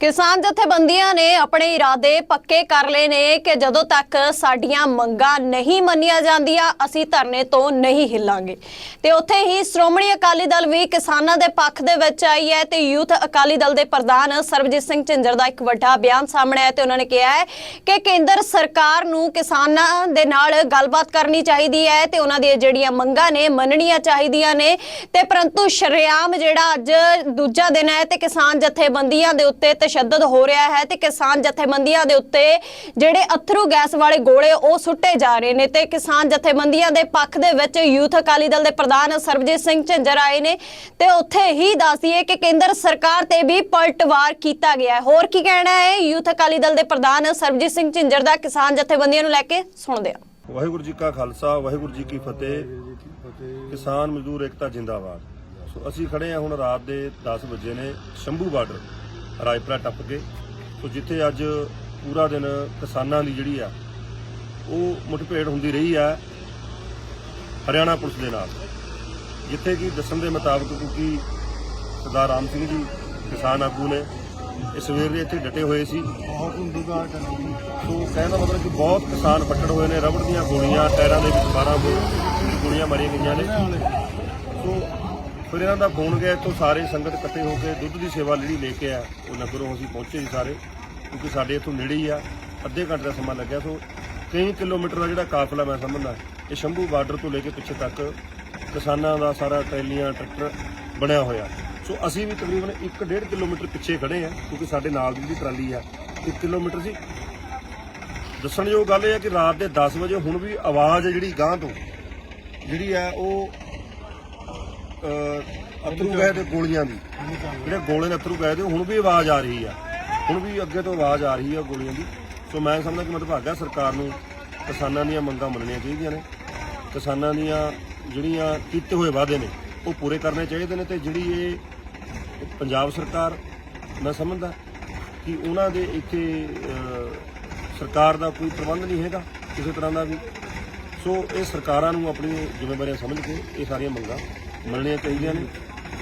ਕਿਸਾਨ ਜਥੇਬੰਦੀਆਂ ਨੇ ਆਪਣੇ ਇਰਾਦੇ ਪੱਕੇ ਕਰ ਲਏ ਨੇ ਕਿ ਜਦੋਂ ਤੱਕ ਸਾਡੀਆਂ ਮੰਗਾਂ ਨਹੀਂ ਮੰਨੀਆਂ ਜਾਂਦੀਆਂ, ਅਸੀਂ ਧਰਨੇ ਤੋਂ ਨਹੀਂ ਹਿੱਲਾਂਗੇ। ਤੇ ਉੱਥੇ ਹੀ ਸ਼੍ਰੋਮਣੀ ਅਕਾਲੀ ਦਲ ਵੀ ਕਿਸਾਨਾਂ ਦੇ ਪੱਖ ਦੇ ਵਿੱਚ ਆਈ ਹੈ ਤੇ ਯੂਥ ਅਕਾਲੀ ਦਲ ਦੇ ਪ੍ਰਧਾਨ ਸਰਬਜੀਤ ਸਿੰਘ ਝਿੰਜਰ ਦਾ ਇੱਕ ਵੱਡਾ ਬਿਆਨ ਸਾਹਮਣੇ ਆਇਆ ਤੇ ਉਹਨਾਂ ਨੇ ਕਿਹਾ ਹੈ ਕਿ ਕੇਂਦਰ ਸਰਕਾਰ ਨੂੰ ਕਿਸਾਨਾਂ ਦੇ ਨਾਲ ਗੱਲਬਾਤ ਕਰਨੀ ਚਾਹੀਦੀ ਹੈ ਤੇ ਉਹਨਾਂ ਦੀਆਂ ਜਿਹੜੀਆਂ ਮੰਗਾਂ ਨੇ ਮੰਨਣੀਆਂ ਚਾਹੀਦੀਆਂ ਨੇ। ਤੇ ਪਰੰਤੂ ਸ਼ਰੇਆਮ ਜਿਹੜਾ ਅੱਜ ਦੂਜਾ ਦਿਨ ਹੈ ਤੇ ਕਿਸਾਨ ਜਥੇਬੰਦੀਆਂ ਦੇ ਉੱਤੇ ਤਸ਼ੱਦਦ ਹੋ ਰਿਹਾ ਹੈ ਤੇ ਕਿਸਾਨ ਜਥੇਬੰਦੀਆਂ ਦੇ ਉੱਤੇ ਜਿਹੜੇ ਅਥਰੂ ਗੈਸ ਵਾਲੇ ਗੋਲੇ ਉਹ ਸੁੱਟੇ ਜਾ ਰਹੇ ਨੇ ਤੇ ਕਿਸਾਨ ਜਥੇਬੰਦੀਆਂ ਦੇ ਪੱਖ ਦੇ ਵਿੱਚ ਯੂਥ ਅਕਾਲੀ ਦਲ ਦੇ ਪ੍ਰਧਾਨ ਸਰਬਜੀਤ ਸਿੰਘ ਝਿੰਜਰ ਆਏ ਨੇ ਤੇ ਉੱਥੇ ਹੀ ਦੱਸਦੀਏ ਕਿ ਕੇਂਦਰ ਸਰਕਾਰ ਤੇ ਵੀ ਪਲਟਵਾਰ ਕੀਤਾ ਗਿਆ ਹੈ। ਹੋਰ ਕੀ ਕਹਿਣਾ ਹੈ? ਯੂਥ ਅਕਾਲੀ ਦਲ ਦੇ ਪ੍ਰਧਾਨ ਸਰਬਜੀਤ ਸਿੰਘ ਝਿੰਜਰ ਦਾ ਕਿਸਾਨ ਜਥੇਬੰਦੀਆਂ ਨੂੰ ਲੈ ਕੇ ਸੁਣਦੇ ਹਾਂ। ਵਾਹਿਗੁਰੂ ਜੀ ਕਾ ਖਾਲਸਾ, ਵਾਹਿਗੁਰੂ ਜੀ ਕੀ ਫਤਿਹ। ਕਿਸਾਨ ਮਜ਼ਦੂਰ ਏਕਤਾ ਜਿੰਦਾਬਾਦ। ਸੋ ਅਸੀਂ ਖੜੇ ਹਾਂ ਹੁਣ ਰਾਤ ਦੇ 10 ਵਜੇ ਨੇ ਸ਼ੰਭੂ ਬਾਰਡਰ। ਰਾਜਪੁਰਾ ਟੱਪ ਕੇ। ਸੋ ਜਿੱਥੇ ਅੱਜ ਪੂਰਾ ਦਿਨ ਕਿਸਾਨਾਂ ਦੀ ਜਿਹੜੀ ਆ ਉਹ ਮੁਠਭੇੜ ਹੁੰਦੀ ਰਹੀ ਆ ਹਰਿਆਣਾ ਪੁਲਿਸ ਦੇ ਨਾਲ। ਜਿੱਥੇ ਕਿ ਦੱਸਣ ਦੇ ਮੁਤਾਬਕ ਕਿਉਂਕਿ ਸਰਦਾਰ ਰਾਮ ਸਿੰਘ ਜੀ ਕਿਸਾਨ ਆਗੂ ਨੇ ਇਹ ਸਵੇਰ ਦੇ ਇੱਥੇ ਡਟੇ ਹੋਏ ਸੀ। ਸੋ ਕਹਿਣ ਦਾ ਮਤਲਬ ਕਿ ਬਹੁਤ ਕਿਸਾਨ ਫੱਟੜ ਹੋਏ ਨੇ ਰਬੜ ਦੀਆਂ ਗੋਲੀਆਂ ਟਾਇਰਾਂ ਦੇ ਵਿੱਚ 12 ਗੋਲੀਆਂ ਮਾਰੀਆਂ ਗਈਆਂ ਨੇ। ਸੋ ਫਿਰ ਇਹਨਾਂ ਦਾ ਫੋਨ ਗਿਆ, ਇੱਥੋਂ ਸਾਰੇ ਸੰਗਤ ਇਕੱਠੇ ਹੋ ਕੇ ਦੁੱਧ ਦੀ ਸੇਵਾ ਜਿਹੜੀ ਲੈ ਕੇ ਆ ਉਹ ਨਗਰੋਂ ਅਸੀਂ ਪਹੁੰਚੇ ਸੀ ਸਾਰੇ, ਕਿਉਂਕਿ ਸਾਡੇ ਇੱਥੋਂ ਨੇੜੇ ਹੀ ਆ, ਅੱਧੇ ਘੰਟੇ ਦਾ ਸਮਾਂ ਲੱਗਿਆ। ਸੋ ਕਈ ਕਿਲੋਮੀਟਰ ਦਾ ਜਿਹੜਾ ਕਾਫਲਾ ਮੈਂ ਸਮਝਦਾ, ਇਹ ਸ਼ੰਭੂ ਬਾਰਡਰ ਤੋਂ ਲੈ ਕੇ ਪਿੱਛੇ ਤੱਕ ਕਿਸਾਨਾਂ ਦਾ ਸਾਰਾ ਟਰੈਲੀਆਂ, ਟਰੈਕਟਰ ਬਣਿਆ ਹੋਇਆ। ਸੋ ਅਸੀਂ ਵੀ ਤਕਰੀਬਨ 1.5 ਕਿਲੋਮੀਟਰ ਪਿੱਛੇ ਖੜੇ ਆ, ਕਿਉਂਕਿ ਸਾਡੇ ਨਾਲ ਦੀ ਜਿਹੜੀ ਟਰਾਲੀ ਆ 1 ਕਿਲੋਮੀਟਰ ਸੀ। ਦੱਸਣਯੋਗ ਗੱਲ ਇਹ ਹੈ ਕਿ ਰਾਤ ਦੇ 10 ਵਜੇ ਹੁਣ ਵੀ ਆਵਾਜ਼ ਹੈ ਜਿਹੜੀ ਗਾਂ ਤੋਂ, ਜਿਹੜੀ ਹੈ ਉਹ ਅਥਰੂ ਗਏ ਤੇ ਗੋਲੀਆਂ ਦੀ। ਜਿਹੜੇ ਗੋਲੇ ਨੇ ਅਥਰੂ ਗਏ ਤੇ ਹੁਣ ਵੀ ਆਵਾਜ਼ ਆ ਰਹੀ ਆ। ਹੁਣ ਵੀ ਅੱਗੇ ਤੋਂ ਆਵਾਜ਼ ਆ ਰਹੀ ਆ ਗੋਲੀਆਂ ਦੀ। ਸੋ ਮੈਂ ਸਮਝਦਾ ਕਿ ਮਤਭਾਗਾ ਸਰਕਾਰ ਨੂੰ ਕਿਸਾਨਾਂ ਦੀਆਂ ਮੰਗਾਂ ਮੰਨਣੀਆਂ ਚਾਹੀਦੀਆਂ ਨੇ। ਕਿਸਾਨਾਂ ਦੀਆਂ ਜਿਹੜੀਆਂ ਕੀਤੇ ਹੋਏ ਵਾਅਦੇ ਨੇ, ਉਹ ਪੂਰੇ ਕਰਨੇ ਚਾਹੀਦੇ ਨੇ ਤੇ ਜਿਹੜੀ ਇਹ ਪੰਜਾਬ ਸਰਕਾਰ, ਮੈਂ ਸਮਝਦਾ ਕਿ ਉਹਨਾਂ ਦੇ ਇੱਥੇ ਸਰਕਾਰ ਦਾ ਕੋਈ ਪ੍ਰਬੰਧ ਨਹੀਂ ਹੈਗਾ ਕਿਸੇ ਤਰ੍ਹਾਂ ਦਾ ਵੀ। ਸੋ ਇਹ ਸਰਕਾਰਾਂ ਨੂੰ ਆਪਣੀ ਜ਼ਿੰਮੇਵਾਰੀਆਂ ਸਮਝ ਕੇ ਇਹ ਸਾਰੀਆਂ ਮੰਗਾਂ ਮੰਨਣੀਆਂ ਚਾਹੀਦੀਆਂ ਨੇ।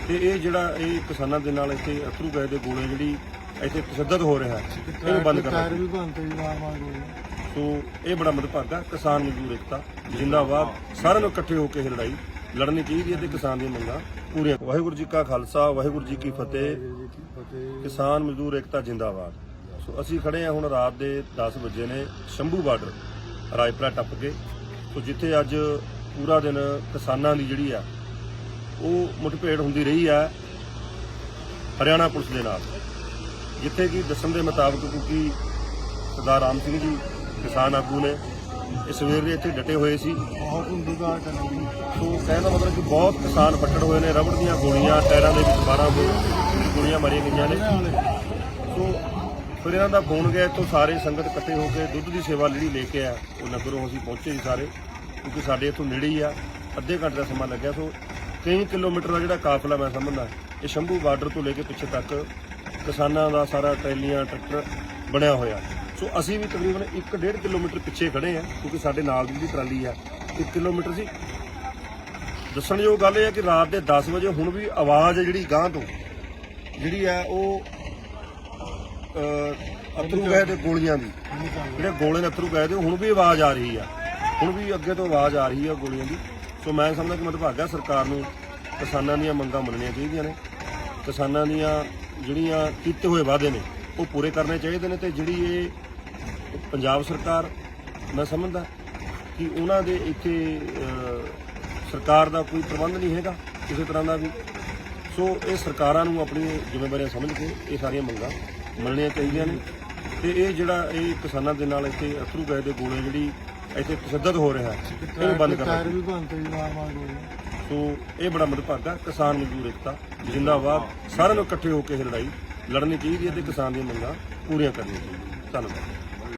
ਤੇ ਇਹ ਜਿਹੜਾ ਇਹ ਕਿਸਾਨਾਂ ਦੇ ਨਾਲ ਇੱਥੇ ਅਥਰੂ ਗਏ ਦੇ ਗੋਲੇ ਜਿਹੜੀ ਇੱਥੇ ਤਸ਼ੱਦਦ ਹੋ ਰਿਹਾ ਇਹਨੂੰ ਬੰਦ ਕਰਨਾ ਟਾਇਰ ਵੀ ਬੰਦ ਜੀ ਮਾਰ ਮਾਰ ਸੋ ਇਹ ਬੜਾ ਮਦਭਾਗਾ ਕਿਸਾਨ ਮਜ਼ਦੂਰ ਏਕਤਾ ਜਿੰਦਾਬਾਦ। ਸਾਰਿਆਂ ਨੂੰ ਇਕੱਠੇ ਹੋ ਕੇ ਇਹ ਲੜਾਈ ਲੜਨੀ ਚਾਹੀਦੀ ਹੈ ਤੇ ਕਿਸਾਨ ਦੀਆਂ ਮੰਗਾਂ ਪੂਰੀਆਂ ਵਾਹਿਗੁਰੂ ਜੀ ਕਾ ਖਾਲਸਾ ਵਾਹਿਗੁਰੂ ਜੀ ਕੀ ਫਤਿਹ। ਕਿਸਾਨ ਮਜ਼ਦੂਰ ਏਕਤਾ ਜਿੰਦਾਬਾਦ। ਸੋ ਅਸੀਂ ਖੜੇ ਹਾਂ ਹੁਣ ਰਾਤ ਦੇ 10 ਵਜੇ ਨੇ ਸ਼ੰਭੂ ਬਾਰਡਰ ਰਾਜਪੁਰਾ ਟੱਪ ਕੇ। ਸੋ ਜਿੱਥੇ ਅੱਜ ਪੂਰਾ ਦਿਨ ਕਿਸਾਨਾਂ ਦੀ ਜਿਹੜੀ ਆ ਉਹ ਮੁਠਭੇੜ ਹੁੰਦੀ ਰਹੀ ਆ ਹਰਿਆਣਾ ਪੁਲਿਸ ਦੇ ਨਾਲ ਜਿੱਥੇ ਕਿ ਦੱਸਣ ਦੇ ਮੁਤਾਬਕ ਕਿਉਂਕਿ ਸਰਦਾਰ ਰਾਮ ਸਿੰਘ ਜੀ ਕਿਸਾਨ ਆਗੂ ਨੇ ਇਹ ਸਵੇਰ ਦੇ ਇੱਥੇ ਡਟੇ ਹੋਏ ਸੀ। ਬਹੁਤ ਬਾਤ ਹੈ ਸੋ ਕਹਿਣ ਦਾ ਮਤਲਬ ਕਿ ਬਹੁਤ ਕਿਸਾਨ ਫੱਟੜ ਹੋਏ ਨੇ ਰਬੜ ਦੀਆਂ ਗੋਲੀਆਂ ਟਾਇਰਾਂ ਦੇ ਵਿੱਚ 12 ਗੋਲੀਆਂ ਮਾਰੀਆਂ ਗਈਆਂ ਨੇ। ਸੋ ਫਿਰ ਇਹਨਾਂ ਦਾ ਫੋਨ ਗਿਆ ਇੱਥੋਂ ਸਾਰੇ ਸੰਗਤ ਇਕੱਠੇ ਹੋ ਕੇ ਦੁੱਧ ਦੀ ਸੇਵਾ ਜਿਹੜੀ ਲੈ ਕੇ ਆ ਉਹ ਨਗਰੋਂ ਅਸੀਂ ਪਹੁੰਚੇ ਸੀ ਸਾਰੇ ਕਿਉਂਕਿ ਸਾਡੇ ਇੱਥੋਂ ਨੇੜੇ ਹੀ ਆ ਅੱਧੇ ਘੰਟੇ ਦਾ ਸਮਾਂ ਲੱਗਿਆ ਸੋ ਕਈ ਕਿਲੋਮੀਟਰ ਦਾ ਜਿਹੜਾ ਕਾਫਲਾ ਮੈਂ ਸਮਝਦਾ ਇਹ ਸ਼ੰਭੂ ਬਾਰਡਰ ਤੋਂ ਲੈ ਕੇ ਪਿੱਛੇ ਤੱਕ ਕਿਸਾਨਾਂ ਦਾ ਸਾਰਾ ਟਰੈਲੀਆਂ ਟਰੈਕਟਰ ਬਣਿਆ ਹੋਇਆ। ਸੋ ਅਸੀਂ ਵੀ ਤਕਰੀਬਨ 1.5 ਕਿਲੋਮੀਟਰ ਪਿੱਛੇ ਖੜੇ ਆ ਕਿਉਂਕਿ ਸਾਡੇ ਨਾਲ ਦੀ ਜਿਹੜੀ ਟਰਾਲੀ ਆ 1 ਕਿਲੋਮੀਟਰ ਸੀ। ਦੱਸਣਯੋਗ ਗੱਲ ਇਹ ਹੈ ਕਿ ਰਾਤ ਦੇ 10 ਵਜੇ ਹੁਣ ਵੀ ਆਵਾਜ਼ ਹੈ ਜਿਹੜੀ ਗਾਂ ਤੋਂ ਜਿਹੜੀ ਹੈ ਉਹ ਅਹ, ਅਥਰੂ ਗਏ ਤੇ ਗੋਲੀਆਂ ਦੀ। ਜਿਹੜੇ ਗੋਲੇ ਨੇ ਅਥਰੂ ਗਏ ਦੇ ਹੁਣ ਵੀ ਆਵਾਜ਼ ਆ ਰਹੀ ਆ। ਹੁਣ ਵੀ ਅੱਗੇ ਤੋਂ ਆਵਾਜ਼ ਆ ਰਹੀ ਆ ਗੋਲੀਆਂ ਦੀ। ਸੋ ਮੈਂ ਸਮਝਦਾ ਕਿ ਮਤਭਾਗਾ ਸਰਕਾਰ ਨੂੰ ਕਿਸਾਨਾਂ ਦੀਆਂ ਮੰਗਾਂ ਮੰਨਣੀਆਂ ਚਾਹੀਦੀਆਂ ਨੇ। ਕਿਸਾਨਾਂ ਦੀਆਂ ਜਿਹੜੀਆਂ ਕੀਤੇ ਹੋਏ ਵਾਅਦੇ ਨੇ, ਉਹ ਪੂਰੇ ਕਰਨੇ ਚਾਹੀਦੇ ਨੇ ਤੇ ਜਿਹੜੀ ਇਹ ਪੰਜਾਬ ਸਰਕਾਰ, ਮੈਂ ਸਮਝਦਾ ਕਿ ਉਹਨਾਂ ਦੇ ਇੱਥੇ ਸਰਕਾਰ ਦਾ ਕੋਈ ਪ੍ਰਬੰਧ ਨਹੀਂ ਹੈਗਾ ਕਿਸੇ ਤਰ੍ਹਾਂ ਦਾ ਵੀ। ਸੋ ਇਹ ਸਰਕਾਰਾਂ ਨੂੰ ਆਪਣੀ ਜ਼ਿੰਮੇਵਾਰੀਆਂ ਸਮਝ ਕੇ ਇਹ ਸਾਰੀਆਂ ਮੰਗਾਂ ਮੰਨਣੀਆਂ ਚਾਹੀਦੀਆਂ ਨੇ ਤੇ ਇਹ ਜਿਹੜਾ ਇਹ ਕਿਸਾਨਾਂ ਦੇ ਨਾਲ ਇੱਥੇ ਅਥਰੂ ਗਏ ਦੇ ਗੋਲੇ ਜਿਹੜੀ ਇੱਥੇ ਤਸ਼ੱਦਦ ਹੋ ਰਿਹਾ ਇਹਨੂੰ ਬੰਦ ਕਰਨਾ ਟਾਇਰ ਵੀ ਬੰਦ ਜੀ ਮਾਰ ਮਾਰ ਗੋਲੀ ਸੋ ਇਹ ਬੜਾ ਮਦਭਾਗਾ ਕਿਸਾਨ ਮਜ਼ਦੂਰ ਏਕਤਾ ਜਿੰਦਾਬਾਦ। ਸਾਰਿਆਂ ਨੂੰ ਇਕੱਠੇ ਹੋ ਕੇ ਇਹ ਲੜਾਈ ਲੜਨੀ ਚਾਹੀਦੀ ਹੈ ਤੇ ਕਿਸਾਨ ਦੀਆਂ ਮੰਗਾਂ ਪੂਰੀਆਂ ਕਰਨੀਆਂ ਚਾਹੀਦੀਆਂ। ਧੰਨਵਾਦ।